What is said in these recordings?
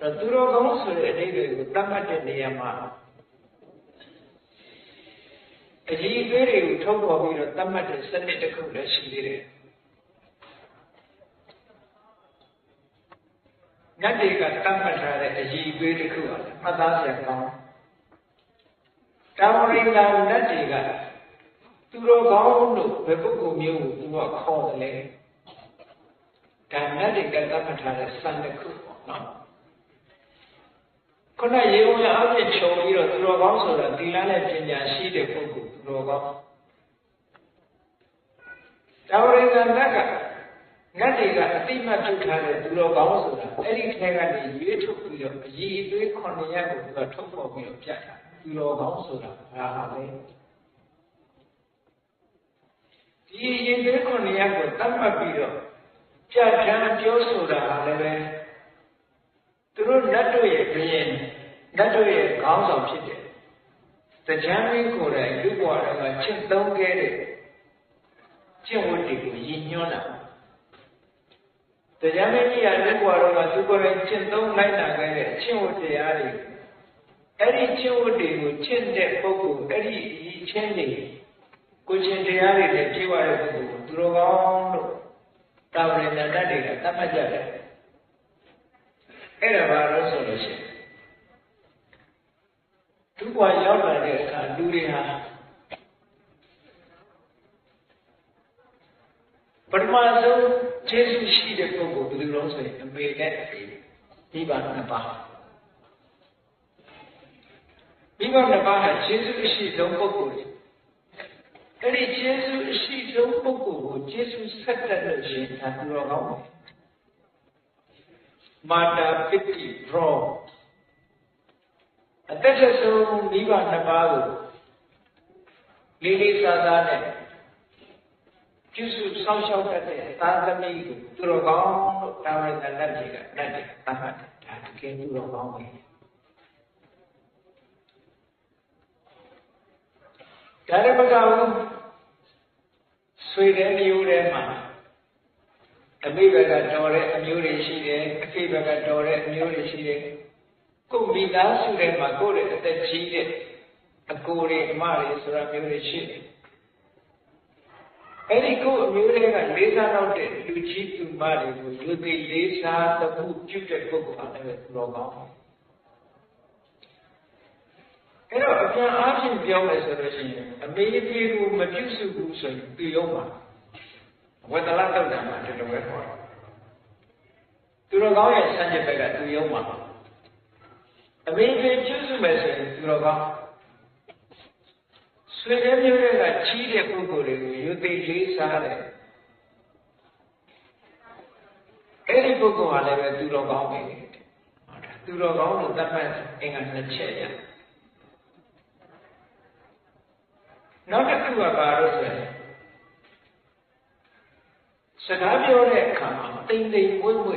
တော့သူတော်ကောင်းဆိုတဲ့အဓိပ္ပာယ်ကိုသတ်မှတ်တဲ့နေရာမှာအကြီးအသေးတွေကိုထုတ်ပေါ်ပြီးတော့သတ်မှတ်တဲ့စနစ်တစ်ခုလည်းရှိသေးတယ်ငတ်တွေကတတ်မှတ်ထားတဲ့အည်အသွေးတစ်ခုပါမှတ်သားစရာကောင်းတာဝရိန္ဒာနတ်တွေကသူတော်ကောင်းလို့ဘယ်ပုဂ္ဂိုလ်မျိုးကိုသူကခေါ်တယ်လဲဒါနတ်တွေကတတ်မှတ်ထားတဲ့စံတစ်ခုပေါ့နော် ခုနရေဝင်အပြင်ခြုံပြီးတော့သူတော်ကောင်းဆိုတာသီလနဲ့ပညာရှိတဲ့ပုဂ္ဂိုလ်သူတော်ကောင်းတာဝရိန္ဒာနတ်ကငတ်တွေကအတိမတ်ထုတ်ထားတဲ့သူတော်ကောင်းဆိုတာအဲ့ဒီထဲကနေရွေးထုတ်ပြီးတော့အည်အသွေး9ရက်ကိုသူကထုတ်ပေါ်ပြီးတော့ပြတ်တာသူတော်ကောင်းဆိုတာဘာဟာလဲဒီအည်အသွေး9ရက်ကိုတတ်မှတ်ပြီးတော့ပြတ်ထမ်းပြောဆိုတာဟာလည်းပဲ သူတို့လက်တို့ရဲ့ဘုရင်လက်တို့ရဲ့ခေါင်းဆောင်ဖြစ်တယ်တရားမင်းကိုယ်တိုင်လူ့ဘဝတွေကချစ်သုံးခဲ့တဲ့ကျင့်ဝတ်တွေကိုရည်ညွှန်းတာတရားမင်းကြီးကလက်ဘွားတော်ကသူကိုယ်တိုင်ကျင့်သုံးလိုက်နာခဲ့တဲ့ကျင့်ဝတ်တရားတွေအဲ့ဒီကျင့်ဝတ်တွေကိုကျင့်တဲ့ပုဂ္ဂိုလ်အဲ့ဒီအချင်းတွေကိုကျင့်တရားတွေနဲ့ပြေဝတဲ့ပုဂ္ဂိုလ်သူတော်ကောင်းလို့တာဝရဏတတ်တွေကသတ်မှတ်ကြတယ် အဲ့ဒါဘာလို့ဆိုလို့ရှိရင်သူ့ဘဝရောက်လာတဲ့အခါလူတွေဟာပထမဆုံးကျေးဇူးရှိတဲ့ပုဂ္ဂိုလ်ဘယ်လိုလဲဆိုရင်အမေနဲ့အဖေဒီပါနှစ်ပါးဒီပါနှစ်ပါးဟာကျေးဇူးရှိဆုံးပုဂ္ဂိုလ်တွေအဲ့ဒီကျေးဇူးရှိဆုံးပုဂ္ဂိုလ်ကိုကျေးဇူးဆက်တတ်လို့ရှိရင်ဒါသူတော်ကောင်းတယ် မာတာပိတိရောအသက်ဆုံးမိဘနှစ်ပါးကိုလေးလေးစားစားနဲ့ပြုစုစောင့်ရှောက်တတ်တဲ့သာသမီကိုသူတော်ကောင်းလို့တာဝရဏလက်ကြီးကလက်တယ်သတ်မှတ်တယ်ဒါတကယ်သူတော်ကောင်းပဲဒါလည်းမကဘူးဆွေတဲ့မျိုးထဲမှာ အမိဘကတော်တဲ့အမျိုးတွေရှိတယ်အဖေဘကတော်တဲ့အမျိုးတွေရှိတယ်ကိုမိသားစုထဲမှာကိုယ့်ရဲ့အသက်ကြီးတဲ့အကိုတွေအမတွေဆိုတာမျိုးတွေရှိတယ်အဲ့ဒီကိုအမျိုးတွေကလေးစားတော့တဲ့လူကြီးသူမတွေကိုလူသိလေးစားတခုပြုတဲ့ပုဂ္ဂိုလ်အားလည်းသူတော်ကောင်းအဲ့တော့အပြန်အားဖြင့်ပြောမယ်ဆိုလို့ရှိရင်အမေအဖေကိုမပြုစုဘူးဆိုရင်သူရုံးပါ ဝတ္တလတုတ်တံမှာဒီလိုပဲခေါ်တယ်သူတော်ကောင်းရဲ့စံချက်ဘက်ကသူရုံးပါအမေအဖေပြုစုမယ်ဆိုရင်သူတော်ကောင်းဆွေတဲ့မျိုးတွေကချီးတဲ့ပုဂ္ဂိုလ်တွေကိုယူသိလေးစားတယ်အဲ့ဒီပုဂ္ဂိုလ်ဟာလည်းပဲသူတော်ကောင်းပဲသူတော်ကောင်းလို့သတ်မှတ်အင်္ဂါနှစ်ချက်ရနောက်တစ်ခုကဘာလို့ဆိုရင် စကားပြောတဲ့အခါမှာတိမ်တိမ်ဝိဝိ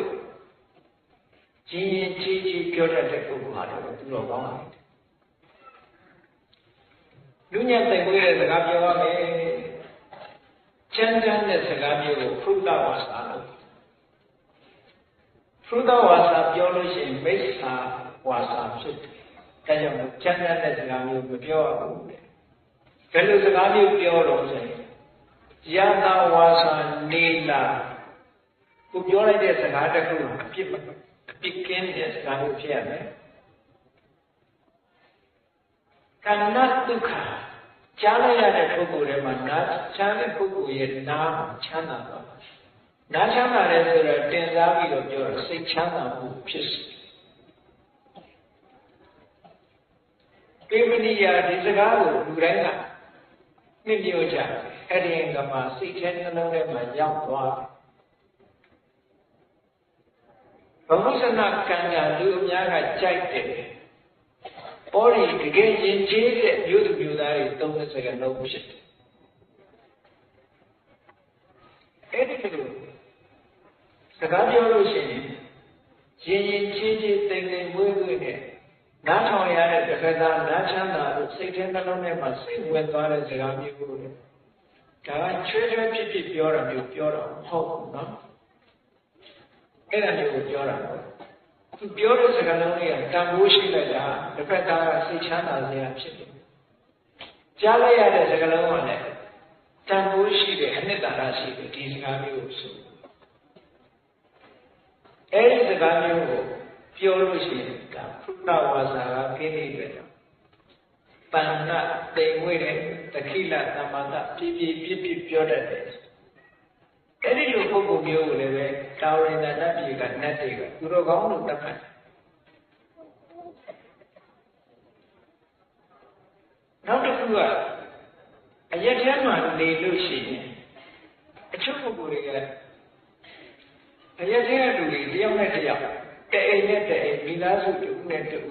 ကြီးရင်ကြီးကြီးပြောတတ်တဲ့ပုဂ္ဂိုလ်ဟာလည်းသူတော်ကောင်းတယ်လူညံ့သိမ်ဝေးတဲ့စကားပြောရမယ်ချမ်းချမ်းတဲ့စကားမျိုးကိုဖုဒ္ဓဝါစာလို့ဖုဒ္ဓဝါစာပြောလို့ရှိရင်မိစ္ဆာဝါစာဖြစ်တယ်ဒါကြောင့်ချမ်းချမ်းတဲ့စကားမျိုးမပြောရဘူးတဲ့ဘယ်လိုစကားမျိုးပြောတော့ဆိုရင် ယတာဝါစာနေလာကိုပြောလိုက်တဲ့စကားတစ်ခုအပြစ်အပြစ်ကင်းတဲ့စကားမျိုးဖြစ်ရမယ်ကန္နဒုက္ခကြားလိုက်ရတဲ့ပုဂ္ဂိုလ်တွေမှာနားချမ်းတဲ့ပုဂ္ဂိုလ်ရဲ့နားချမ်းသာသွားနားချမ်းသာတယ်ဆိုတော့တင်စားပြီးတော့ပြောတော့စိတ်ချမ်းသာမှုဖြစ်စေပေမဏိယာဒီစကားကိုလူတိုင်းက နှိမ့်ပြောကြအဲ့ဒီကမှစိတ်ထဲနှလုံးထဲမှာရောက်သွားဘုဟုဇနကံကလူအများကကြိုက်တယ်ပေါ်ရီတကယ်ရင်ကျေးတဲ့မျိုးသူမျိုးသားတွေ30စက္ကန့်လုံးဖြစ်တယ်အဲ့ဒီလိုစကားပြောလို့ရှိရင်ရင်ရင်ကျေးကျေးတိမ်တိမ်မွေးမွေးနဲ့ နားထောင်ရတဲ့တစ်ခါသားနားချမ်းသာလို့စိတ်ထဲနှလုံးထဲမှာစိတ်ဝင်သွားတဲ့စကားမျိုးကိုလေဒါကချွဲချွဲဖြစ်ဖြစ်ပြောတာမျိုးပြောတာမဟုတ်ဘူးနော်အဲ့ဒါမျိုးကိုပြောတာသူပြောတဲ့စကားလုံးတွေကတန်ဖိုးရှိလိုက်တာတစ်ဖက်သားကစိတ်ချမ်းသာစရာဖြစ်တယ်ကြားလိုက်ရတဲ့စကားလုံးကလည်းတန်ဖိုးရှိတဲ့အနှစ်သာရရှိတယ်ဒီစကားမျိုးကိုဆိုအဲဒီစကားမျိုးကို ပြောလို့ရှိရင်ဒါဖုဒ္ဓဝါစာကကိနေတယ်တဏ္ဍတိမ်ဝိတဲ့တခိလသမ္မာတပြည့်ပြည့်ပြည့်ပြည့်ပြောတတ်တယ်အဲ့ဒီလိုပုဂ္ဂိုလ်မျိုးကိုလည်းပဲတာဝရဏတပြေကနတ်တွေကသူတော်ကောင်းလို့တတ်မှတ်နောက်တစ်ခုကအရက်ထဲမှာနေလို့ရှိရင်အချို့ပုဂ္ဂိုလ်တွေကအရက်ထဲကလူတွေတယောက်နဲ့တယောက် တအိမ်နဲ့တအိမ်မိသားစုတူနဲ့တူ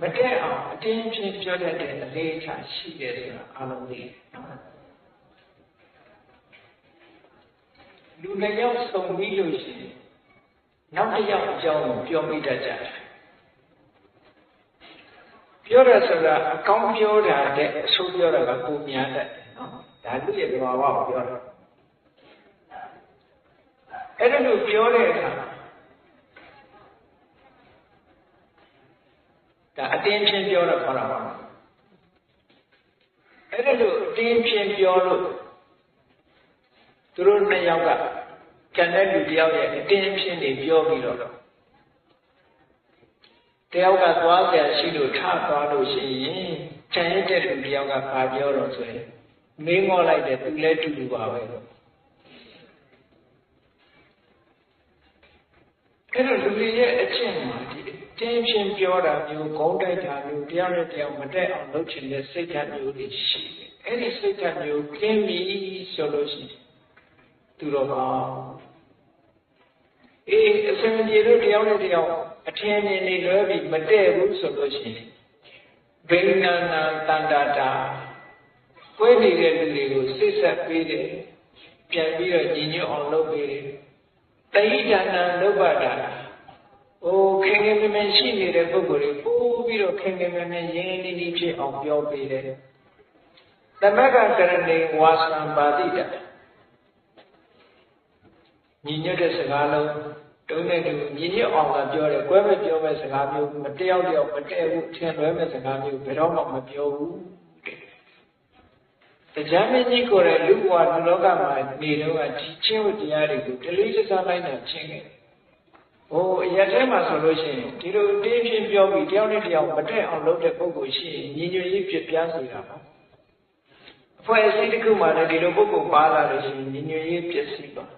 မတည့်အောင်အတင်းချင်းပြောတတ်တဲ့အလေးအချရှိတယ်ဆိုတာအလုံးလေးလူနှစ်ယောက်စုံပြီးလို့ရှိရင်နောက်တစ်ယောက်အကြောင်းကိုပြောမိတတ်ကြတယ်ပြောရဆိုတာအကောင်းပြောတာတဲ့အဆိုးပြောတာကပုံများတတ်တယ်နော်ဒါသူ့ရဲ့သဘာဝကိုပြောတာအဲ့ဒါလို့ပြောတဲ့အခါ ဒါအတင်းချင်းပြောတော့ခေါ်တာပါအဲ့ဒါလို့အတင်းချင်းပြောလို့သူတို့နှစ်ယောက်ကကျန်တဲ့လူတယောက်ရဲ့အတင်းချင်းတွေပြောပြီးတော့တယောက်ကသွားကြရှိလို့ထသွားလို့ရှိရင်ကျန်ရတဲ့လူတယောက်ကပါပြောတော့ဆိုရင်မင်းငေါ်လိုက်တယ်သူလည်းတူတူပါပဲအဲ့တော့လူတွေရဲ့အကျင့်မှာဒီ တင်းချင်းပြောတာမျိုးဂုံးတိုက်တာမျိုးတရားနဲ့တရားမတက်အောင်လုပ်ချင်တဲ့စိတ်ဓာတ်မျိုးတွေရှိတယ်။အဲ့ဒီစိတ်ဓာတ်မျိုးကင်းပြီဆိုလို့ရှိရင်သူတော်ကောင်းအေးအစင်ပြေလို့တရားနဲ့တရားအထင်မြင်နေလွဲပြီးမတည့်ဘူးဆိုလို့ရှိရင်ဘိန္နာနာတန္တာတာကွဲနေတဲ့လူတွေကိုစိတ်ဆက်ပေးတယ်ပြန်ပြီးတော့ညီညွတ်အောင်လုပ်ပေးတယ်တတိဒါနလုပ်ပါတာ ဟိုခင်ခင်မင်မင်ရှိနေတဲ့ပုဂ္ဂိုလ်တွေပို့ပြီးတော့ခင်ခင်မင်မင်ရင်းနှီးနှီးဖြစ်အောင်ပြောပေးတယ်။သမက္ကကရဏေဝါစံပါတိတညီညွတ်တဲ့စကားလုံးတုံးနဲ့တူညီညွတ်အောင်ကပြောတယ်။ကွဲမပြောမဲ့စကားမျိုးမတယောက်တယောက်မတည့်ဘူးထင်လွဲမဲ့စကားမျိုးဘယ်တော့မှမပြောဘူး။တရားမင်းကြီးကိုယ်ရဲ့လူ့ဘဝလူလောကမှာနေတော့ဒီချင်းဝတရားတွေကိုတလေးစကားလိုက်တာချင်းခဲ့ ဟိုအရက်ထဲမှာဆိုလို့ရှိရင်ဒီလိုတင်းပြင်းပြောပြီးတယောက်နဲ့တယောက်မတက်အောင်လုပ်တဲ့ပုံကိုရှိရင်ညီညွတ်ရေးဖြစ်ပြားစေတာပါအဖွဲ့အစည်းတစ်ခုမှလည်းဒီလိုပုံကိုပါလာလို့ရှိရင်ညီညွတ်ရေးပြည့်စည်သွား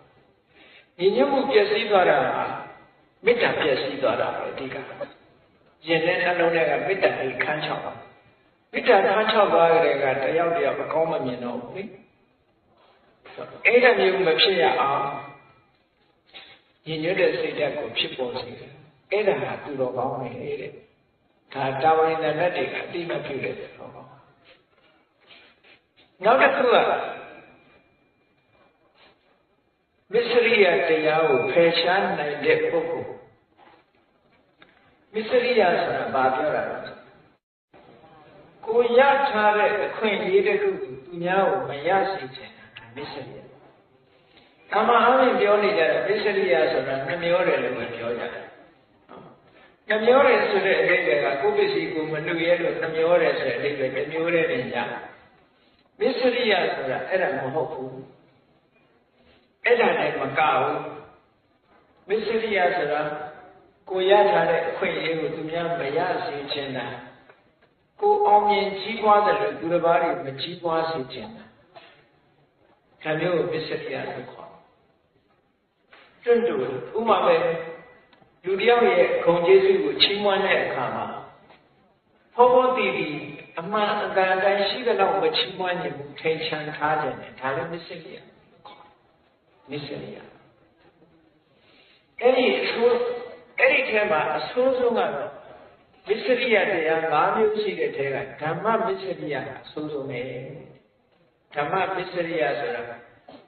ညီညွတ်မှုပြည့်စည်သွားတာမေတ္တာပြည့်စည်သွားတာပဲအဓိကရင်ထဲနှလုံးထဲကမေတ္တာကြီးခန်းချောက်ပါမေတ္တာခန်းချောက်သွားကြတဲ့ကတယောက်တယောက်အကောင်းမမြင်တော့ဘူးလေအဲ့ဒါမျိုးမဖြစ်ရအောင် ညညွတ်တဲ့စိတ်ဓာတ်ကိုဖြစ်ပေါ်စေတယ်။အဲ့ဒါဟာသူတော်ကောင်းပဲတဲ့။ဒါတာဝရိဏနဲ့တွေကအတိမပြုတဲ့သူတော်ကောင်း။နောက်တစ်ခုကမစ္စရိယတရားကိုဖယ်ရှားနိုင်တဲ့ပုဂ္ဂိုလ်မစ္စရိယဆိုတာဘာပြောတာလဲ။ကိုရထားတဲ့အခွင့်အရေးတစ်ခုကိုသူများကိုမရစေချင်တာမစ္စရိယ။ အမှန်အမှန်ပြောနေကြတဲ့ပစ္စရိယဆိုတာနှမျောတယ်လို့ပြောကြတယ်။နှမျောတယ်ဆိုတဲ့အဓိပ္ပာယ်ကကိုယ်ပစ္စည်းကိုမလူရဲလို့နှမျောတယ်ဆိုတဲ့အဓိပ္ပာယ်တစ်မျိုးတည်းနဲ့ညာ။ပစ္စရိယဆိုတာအဲ့ဒါမဟုတ်ဘူး။အဲ့ဒါနဲ့မကဘူး။ပစ္စရိယဆိုတာကိုရထားတဲ့အခွင့်အရေးကိုသူများမရစေချင်တာ။ကိုအောင်မြင်ကြီးပွားတယ်လို့သူတစ်ပါးတွေမကြီးပွားစေချင်တာ။ဒါမျိုးကိုပစ္စရိယလို့ခေါ် တွန့်တူဥမာပဲလူတယောက်ရဲ့ဂုံကျေးဇူးကိုချီးမွမ်းတဲ့အခါမှာဖောဖောတည်တည်အမှန်အကန်တိုင်းရှိတဲ့လောက်မချီးမွမ်းခြင်းဘူးထိန်ချန်ထားခြင်းနဲ့ဒါလည်းမစ္စရိယမစ္စရိယအဲ့ဒီအဆိုးအဲ့ဒီထဲမှာအဆိုးဆုံးကတော့မစ္စရိယတရား၅မျိုးရှိတဲ့ထဲကဓမ္မမစ္စရိယအဆိုးဆုံးပဲဓမ္မမစ္စရိယဆိုတာ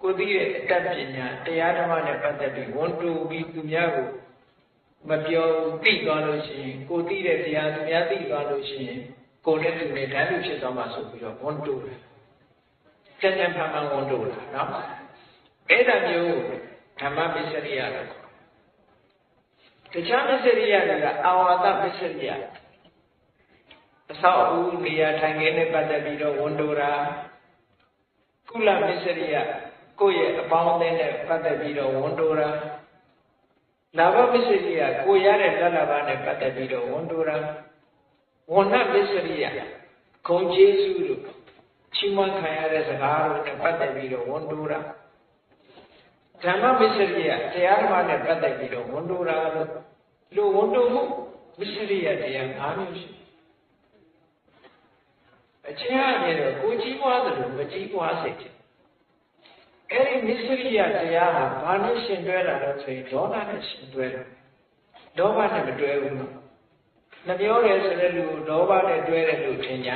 ကိုသိတဲ့အတတ်ပညာတရားဓမ္မနဲ့ပတ်သက်ပြီးဝန်တူပြီးသူများကိုမပြောသိသွားလို့ရှိရင်ကိုသိတဲ့တရားသူများသိသွားလို့ရှိရင်ကိုနဲ့သူနဲ့ဓာတ်လူဖြစ်သွားမှာဆိုပြီးတော့ဝန်တူတယ်။ကျန်ကျန်ဖန်ဖန်ဝန်တူတာနော်။အဲ့ဒါမျိုးဓမ္မပစ္စရိယလို့ခေါ်တခြားမစ္စရိယတွေကအာဝါဒမစ္စရိယအဆောက်အဦနေရာထိုင်ခင်းနဲ့ပတ်သက်ပြီးတော့ဝန်တိုတာကုလမစ္စရိယ ကိုယ့်ရဲ့အပေါင်းအသင်းနဲ့ပတ်သက်ပြီးတော့ဝန်တိုတာလာဘမစ္စရိယကိုရတဲ့လလဘနဲ့ပတ်သက်ပြီးတော့ဝန်တိုတာဝဏမစ္စရိယဂုံကျေးဇူးတို့ချီးမွမ်းခံရတဲ့စကားတို့နဲ့ပတ်သက်ပြီးတော့ဝန်တိုတာဓမ္မမစ္စရိယတရားဓမ္မနဲ့ပတ်သက်ပြီးတော့ဝန်တိုတာလို့လူဝန်တိုမှုမစ္စရိယတရား၅မျိုးရှိအချင်းအမြင်တော့ကိုကြီးပွားသလိုမကြီးပွားစေချင် အဲ့ဒီမစ္စရိယတရားဟာဘာနဲ့ရှင်တွဲတာလဲဆိုရင်ဒေါသနဲ့ရှင်တွဲတာဒေါဘနဲ့မတွဲဘူးနော်နှမျောတယ်ဆိုတဲ့လူကိုဒေါဘနဲ့တွဲတယ်လို့ထင်ကြ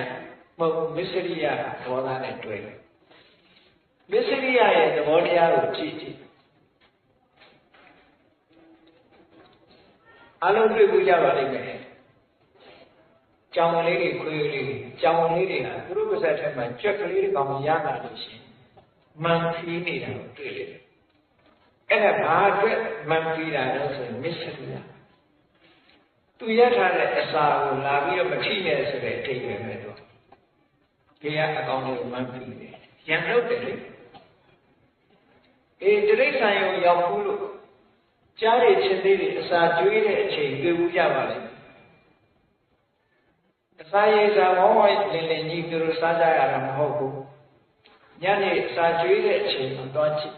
မဟုတ်ဘူးမစ္စရိယဒေါသနဲ့တွဲတယ်မစ္စရိယရဲ့သဘောတရားကိုကြည့်ကြည့်အလုံးတွေ့ကြပါလိမ့်မယ်ကြောင်လေးတွေခွေးလေးတွေကြောင်လေးတွေကသူတို့ပါဇက်ထဲမှာကြက်ကလေးတွေကောင်ရလာလို့ရှိရင် မန်ဖီးနေတာကိုတွေ့တယ်အဲ့ဒါဘာအတွက်မန်ဖီးတာလဲဆိုရင်မစ္စရိယသူရထားတဲ့အစာကိုလာပြီးတော့မထိနဲ့ဆိုတဲ့အထိပ်ပဲပဲတော့ဒီကအကောင်းလေးမန်ဖီးတယ်ရံလို့တယ်လေအေးတိရစ္ဆာန်ရုံရောက်ဘူးလို့ကြားရချင်းသေးတွေအစာကျွေးတဲ့အချိန်တွေ့ဘူးကြပါလိမ့်အစာရည်စာဝေါင်းဝိုင်းလင်လင်ကြီးသူတို့စားကြရတာမဟုတ်ဘူး ညနေစာကျွေးတဲ့အချိန်မှာသွားကြည့်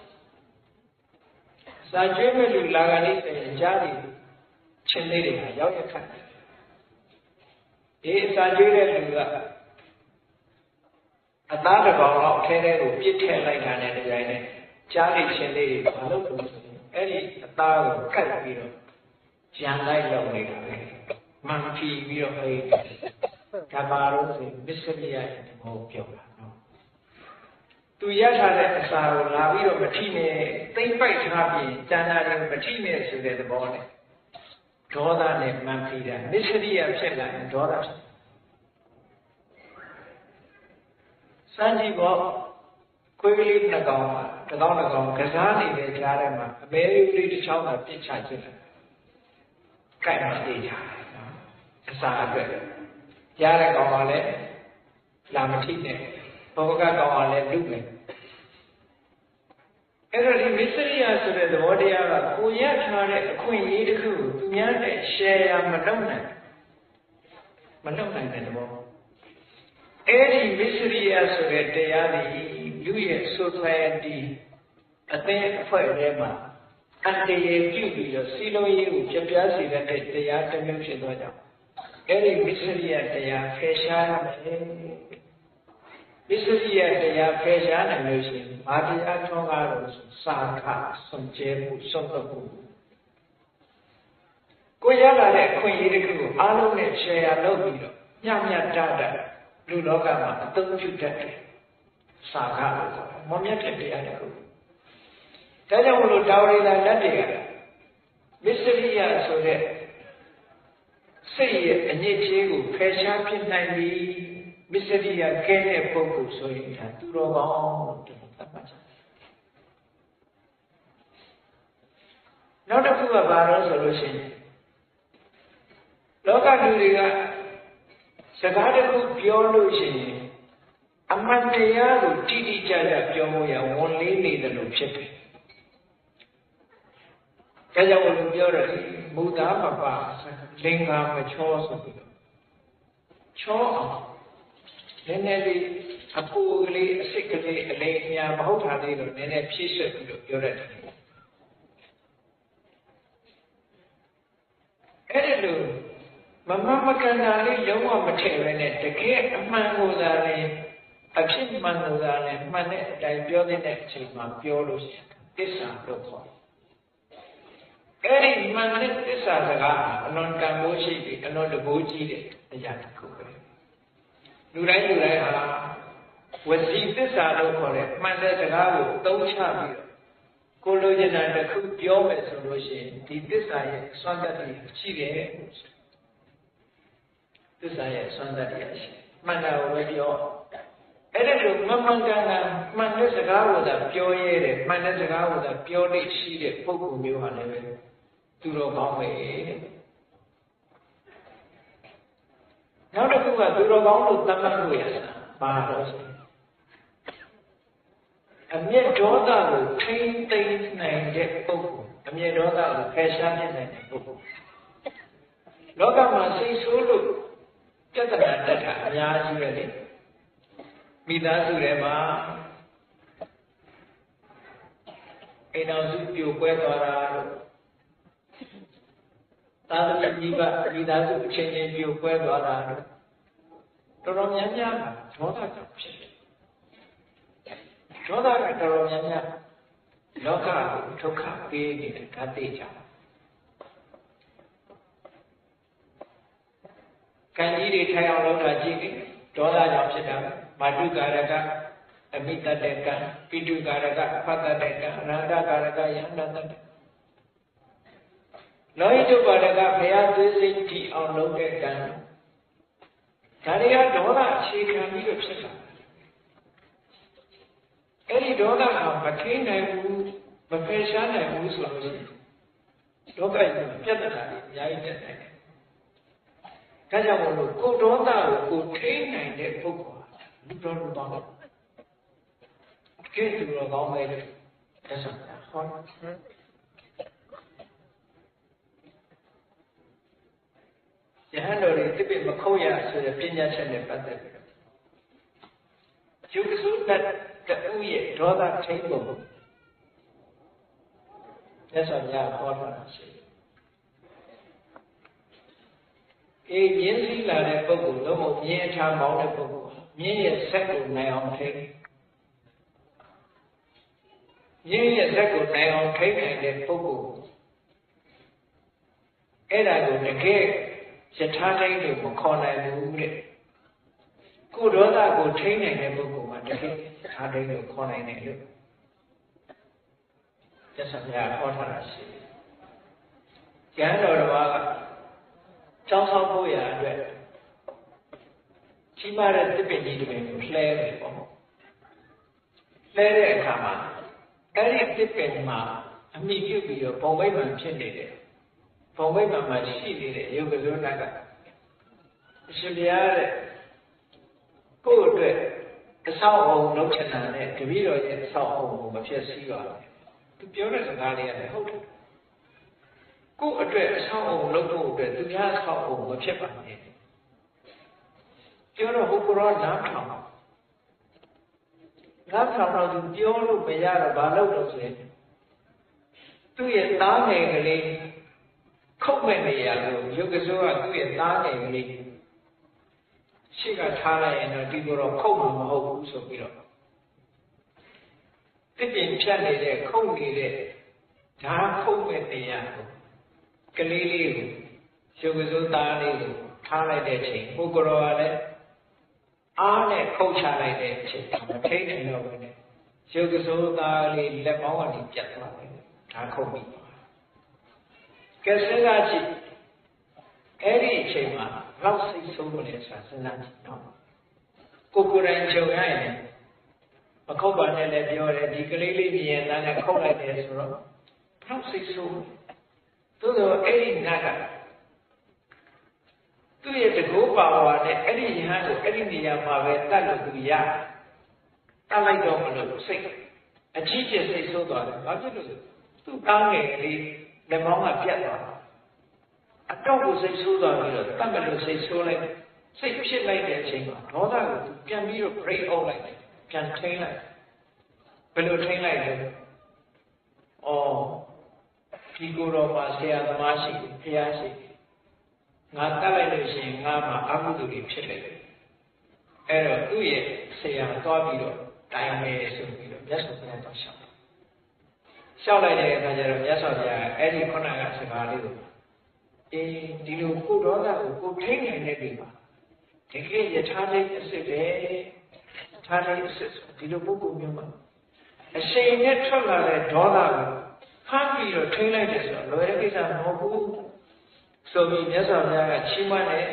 စာကျွေးမဲ့လူလာကနေပြန်ကြားတယ်ချင်းလေးတွေကရောက်ရခတ်တယ်ဒီအစာကျွေးတဲ့လူကအသားတစ်ကောင်လောက်ထဲထဲကိုပြစ်ထည့်လိုက်တာနဲ့ဒီတိုင်းနဲ့ကြားရချင်းလေးတွေဘာလို့လဲဆိုရင်အဲ့ဒီအသားကိုကတ်ပြီးတော့ကြံလိုက်လောက်နေတာပဲမှန်ဖြီပြီးတော့အဲ့ဒါပါလို့ဆိုမစ္စရိယရဲ့သဘောပြောတာနော် သူရထားတဲ့အစာကိုလာပြီးတော့မထိနဲ့သိမ့်ပိုက်ထားပြီးကျန်တာတွေမထိနဲ့ဆိုတဲ့သဘောနဲ့ဒေါသနဲ့မှန်ဖြီတာမစ္စရိယဖြစ်လာရင်ဒေါသဖြစ်စမ်းကြည့်ပေါ့ခွေးကလေးနှစ်ကောင်မှာတစ်ကောင်တစ်ကောင်ကစားနေတဲ့ကြားထဲမှာအမဲလေးလေးတစ်ချောင်းကပြစ်ချခြင်းတယ်။ကြိုက်မှသိကြတယ်နော်။အစာအတွက်ရတဲ့ကောင်ကလည်းလာမထိနဲ့ ဘောကကောင်ကလည်းလူမယ်အဲ့တော့ဒီမစ္စရိယဆိုတဲ့သဘောတရားကကိုရထားတဲ့အခွင့်အရေးတစ်ခုကိုသူများနဲ့ share ရမလုပ်နိုင်မလုပ်နိုင်တဲ့သဘောအဲ့ဒီမစ္စရိယဆိုတဲ့တရားတွေလူရဲ့ society အသိအဖွဲ့ထဲမှာအတ္တရေပြုပြီးတော့စီလုံးရေးကိုပြပြစေတဲ့တရားတစ်မျိုးဖြစ်သွားကြအောင်အဲ့ဒီမစ္စရိယတရားဖယ်ရှားရမယ် မစ္စရိယတရားဖယ်ရှားနိုင်လို့ရှိရင်ဘာတရားထွန်းကားလို့စာခစွန့်ကြဲမှုစွန့်သက်မှုကိုရလာတဲ့အခွင့်အရေးတစ်ခုကိုအားလုံးနဲ့ share လုပ်ပြီးတော့ညံ့ညံ့တတလူလောကမှာအသုံးပြုတတ်တယ်စာခလို့ခေါ်တယ်မမြတ်တဲ့တရားတစ်ခုဒါကြောင့်မလို့တာဝရိလာလက်တွေကမစ္စရိယဆိုတဲ့စိတ်ရဲ့အညစ်အကြေးကိုဖယ်ရှားဖြစ်နိုင်ပြီ မစ္စရိယကဲတဲ့ပုဂ္ဂိုလ်ဆိုရင်ဒါသူတော်ကောင်းလို့သတ်မှတ်ကြတယ်နောက်တစ်ခုကဘာလို့ဆိုလို့ရှိရင်လောကလူတွေကစကားတစ်ခုပြောလို့ရှိရင်အမှန်တရားကိုတိတိကျကျပြောဖို့ရဝန်လေးနေတယ်လို့ဖြစ်တယ်ဒါကြောင့်ဘုရားပြောတယ်မူသားမပါလင်္ကာမချောဆိုပြီးတော့ချောအောင် နည်းနည်းလေးအပူကလေးအစစ်ကလေးအလေးအများမဟုတ်တာလေးတော့နည်းနည်းဖြည့်ဆွတ်ပြီးတော့ပြောရတယ်အဲ့ဒီလိုမမမကန်တာလေးလုံးဝမထည့်ပဲနဲ့တကယ်အမှန်ကိုသာလေအဖြစ်မှန်ကိုသာလေမှန်တဲ့အတိုင်းပြောတဲ့အချိန်မှာပြောလို့ရှိရင်သစ္စာလို့ခေါ်တယ်အဲ့ဒီမှန်တဲ့သစ္စာစကားအလွန်တန်ဖိုးရှိပြီးအလွန်တဘိုးကြီးတဲ့အရာတစ်ခုပဲ လူတိုင်းလူတိုင်းဟာဝစီသစ္စာလို့ခေါ်တဲ့မှန်တဲ့စကားကိုသုံးချပြီးတော့ကိုလိုချင်တာတစ်ခုပြောမယ်ဆိုလို့ရှိရင်ဒီသစ္စာရဲ့စွမ်းတတ်တည်ရှိတယ်သစ္စာရဲ့စွမ်းတတ်တည်ရှိမှန်တာကိုပဲပြောအဲ့ဒါလိုမမှန်ကန်တာမှန်တဲ့စကားကိုသာပြောရဲတယ်မှန်တဲ့စကားကိုသာပြောလို့ရှိတဲ့ပုဂ္ဂိုလ်မျိုးဟာလည်းပဲသူတော်ကောင်းပဲတဲ့ နောက်တစ်ခုကသူတော်ကောင်းလို့သတ်မှတ်လို့ရတာဘာလို့ဆိုအမျက်ဒေါသကိုထိမ့်သိမ့်နိုင်တဲ့ပုဂ္ဂိုလ်အမျက်ဒေါသကိုဖယ်ရှားနိုင်တဲ့ပုဂ္ဂိုလ်လောကမှာစိတ်ဆိုးလို့ပြဿနာတက်တာအများကြီးပဲလေမိသားစုထဲမှာအိမ်တော်စုပြိုကွဲသွားတာလို့ သာသမီမိဘမိသားစုအချင်းချင်းပြိုကွဲသွားတာလို့တော်တော်များများကဒေါသကြောင့်ဖြစ်တယ်ဒေါသကတော်တော်များများလောကကိုဒုက္ခပေးနေတဲ့ဓာတ်သိကြတယ်ကံကြီးတွေထိုင်အောင်လုပ်တာကြည့်တယ်ဒေါသကြောင့်ဖြစ်တာမာတုကာရကအမိတတကံပိတုကာရကအဖတတကံအနန္တကာရကယန္တတတ လောဟိတုပါရကဘုရားသွေးစိတ်ကြည့်အောင်လုပ်တဲ့ကံဒါတွေကဒေါသအခြေခံပြီးတော့ဖြစ်တာအဲ့ဒီဒေါသကမထိန်နိုင်ဘူးမဖယ်ရှားနိုင်ဘူးဆိုလို့ရှိရင်ဒုက္ခကြီးပြတ်တာတွေအများကြီးတက်တယ်ဒါကြောင့်မို့လို့ကိုဒေါသကိုကိုထိန်းနိုင်တဲ့ပုဂ္ဂိုလ်ဟာလူတော်လူတော်ကဲသူတော်ကောင်းပဲလို့သက်ဆောင်တာဟော ယဟန်တော်တွေတိပိမခုတ်ရဆိုတဲ့ပညာချက်နဲ့ပတ်သက်ပြီးတော့ယုတ်စုတတ်တူရဲ့ဒေါသထိန်းပုံသက်ဆောင်ရဟောထားတာရှိတယ်အေးမြင်းစည်းလာတဲ့ပုဂ္ဂိုလ်လုံးဝမြင်းအထာမောင်းတဲ့ပုဂ္ဂိုလ်မြင်းရဲ့ဇက်ကိုနိုင်အောင်ထိန်းမြင်းရဲ့ဇက်ကိုနိုင်အောင်ထိန်းနိုင်တဲ့ပုဂ္ဂိုလ်အဲ့ဒါကိုတကယ် ယထာတိုင်းလို့မခေါ်နိုင်ဘူးတဲ့ကိုဒေါသကိုထိန်းနိုင်တဲ့ပုဂ္ဂိုလ်မှာတကယ်ယထာတိုင်းလို့ခေါ်နိုင်တယ်လို့ကျက်ဆရာဟောထားတာရှိတယ်ကျမ်းတော်တော်ကကျောင်းဆောင်ဖို့ရအတွက်ကြီးမားတဲ့တစ်ပင်ကြီးတစ်ပင်ကိုလှဲတယ်ပေါ့လှဲတဲ့အခါမှာအဲ့ဒီတစ်ပင်မှာအမိပြုတ်ပြီးတော့ပုံမိတ်မှန်ဖြစ်နေတယ် ပုံမိတ်မှန်မှာရှိနေတဲ့ယုတ်ကလေးနာကအရှင်ဘုရားတဲ့ကိုယ့်အတွက်အဆောက်အအုံလုပ်ချင်တာနဲ့တပည့်တော်ရဲ့အဆောက်အအုံကိုမဖြစ်စည်းပါဘူးသူပြောတဲ့စကားလေးကလည်းဟုတ်တယ်ကိုယ့်အတွက်အဆောက်အုံလုပ်ဖို့အတွက်သူများအဆောက်အုံမဖြစ်ပါနဲ့ပြောတော့ဟိုကရောနားထောင်နားထောင်တော့သူပြောလို့မရတော့ဘာလုပ်လို့ဆိုရင်သူ့ရဲ့သားငယ်ကလေး ခုတ်မဲ့နေရလို့ယုတ်ကစိုးကသူ့ရဲ့သားငယ်ကလေးရှိကထားလိုက်ရင်တော့ဒီကိုတော့ခုတ်မှာမဟုတ်ဘူးဆိုပြီးတော့တစ်ပြင်ဖြတ်နေတဲ့ခုတ်နေတဲ့ဓာခုတ်မဲ့နေရကိုကလေးလေးကိုရုပ်ကစိုးသားလေးကိုထားလိုက်တဲ့ချိန်ပုဂ္ဂရောကလည်းအားနဲ့ခုတ်ချလိုက်တဲ့ချိန်မထိတ်နိုင်တော့ဘူးနဲ့ရုပ်ကစိုးသားလေးလက်ပေါင်းကနေပြတ်သွားတယ်ဒါခုတ်ပြီး ကဲစဉ်းစားကြည့်အဲ့ဒီအချိန်မှာလောက်စိတ်ဆိုးလို့လဲဆိုတာစဉ်းစားကြည့်နော်ကိုကိုယ်တိုင်ကြုံရရင်မခုတ်ပါနဲ့လည်းပြောတယ်ဒီကလေးလေးမြင်တဲ့နဲ့ခုတ်လိုက်တယ်ဆိုတော့လောက်စိတ်ဆိုးသို့သောအဲ့ဒီနတ်ကသူ့ရဲ့တကူပါဝါနဲ့အဲ့ဒီယဟန်ကိုအဲ့ဒီနေရာမှာပဲတတ်လို့သူရတတ်လိုက်တော့မလို့စိတ်အချစ်ကျစိတ်ဆိုးသွားတယ်ဘာဖြစ်လို့လဲသူ့ကားငယ်ကလေး လက်မောင်းကပြတ်သွားတာအတော့ကိုစိတ်ဆိုးသွားပြီးတော့တတ်မလို့စိတ်ဆိုးလိုက်စိတ်ဖြစ်လိုက်တဲ့အချိန်မှာဒေါသကိုသူပြန်ပြီးတော့ break out လိုက်တယ်ပြန်ထိန်းလိုက်ဘယ်လိုထိန်းလိုက်လဲအော်ဒီကိုယ်တော်မှာဆရာသမားရှိတယ်ဘုရားရှိတယ်ငါတတ်လိုက်လို့ရှိရင်ငါမှာအကုသိုလ်တွေဖြစ်လိုက်တယ်အဲ့တော့သူ့ရဲ့ဆရာသွားပြီးတော့တိုင်မယ်ဆိုပြီးတော့မြတ်စွာဘုရားတော့ရှောက်တယ် ရှောက်လိုက်တဲ့အခါကျတော့မြတ်စွာဘုရားအဲ့ဒီခုနကစကားလေးကိုအေးဒီလိုကိုဒေါသကိုကိုထိန်းနိုင်တဲ့ဒီမှာတကယ်ယထာတိအစ်စ်ပဲထားတဲ့အစ်စ်ဒီလိုပုဂ္ဂိုလ်မျိုးမှာအရှိန်နဲ့ထွက်လာတဲ့ဒေါသကိုဖမ်းပြီးတော့ထိန်းလိုက်တယ်ဆိုတော့လွယ်တဲ့ကိစ္စမဟုတ်ဘူးဆိုပြီးမြတ်စွာဘုရားကချီးမွမ်းတယ်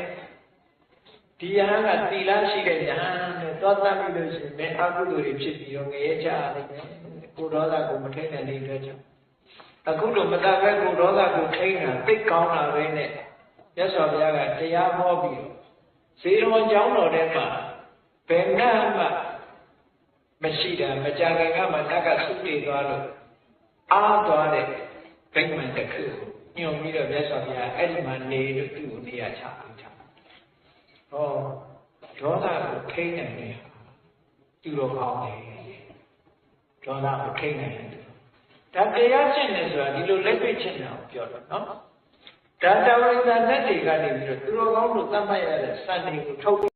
ဒီယဟန်ကသီလရှိတဲ့ယဟန်နဲ့တောသတ်ပြီးလို့ရှိရင်မဲအကုသိုလ်တွေဖြစ်ပြီးတော့ငရဲကြရလိမ့်မယ် ကိုဒေါသကိုမထိန်းနိုင်တဲ့အတွက်ကြောင့်အခုလိုမတတ်ပဲကိုဒေါသကိုထိန်းတာသိကောင်းတာပဲနဲ့မြတ်စွာဘုရားကတရားဟောပြီးဇေယျကျောင်းတော်ထဲမှာဘယ်နှမှမရှိတာမကြခင်ကမှတက်ကသုတေသွားလို့အားသွားတဲ့ဗိမ္မာန်တစ်ခုကိုညွန်ပြီးတော့မြတ်စွာဘုရားအဲ့ဒီမှာနေလို့သူ့ကိုနေရာချပေးချ။ဟောဒေါသကိုထိန်းနိုင်တယ်သူတော်ကောင်းတယ် ဒေါသကိုထိန်းနိုင်တယ်ဒါတရားကျင့်တယ်ဆိုတာဒီလိုလက်တွေ့ကျင့်တာကိုပြောတာနော်ဒါတဝိဇ္ဇာနဲ့တွေကနေပြီးတော့သူတော်ကောင်းတို့သတ်မှတ်ရတဲ့စံတွေကိုထုတ်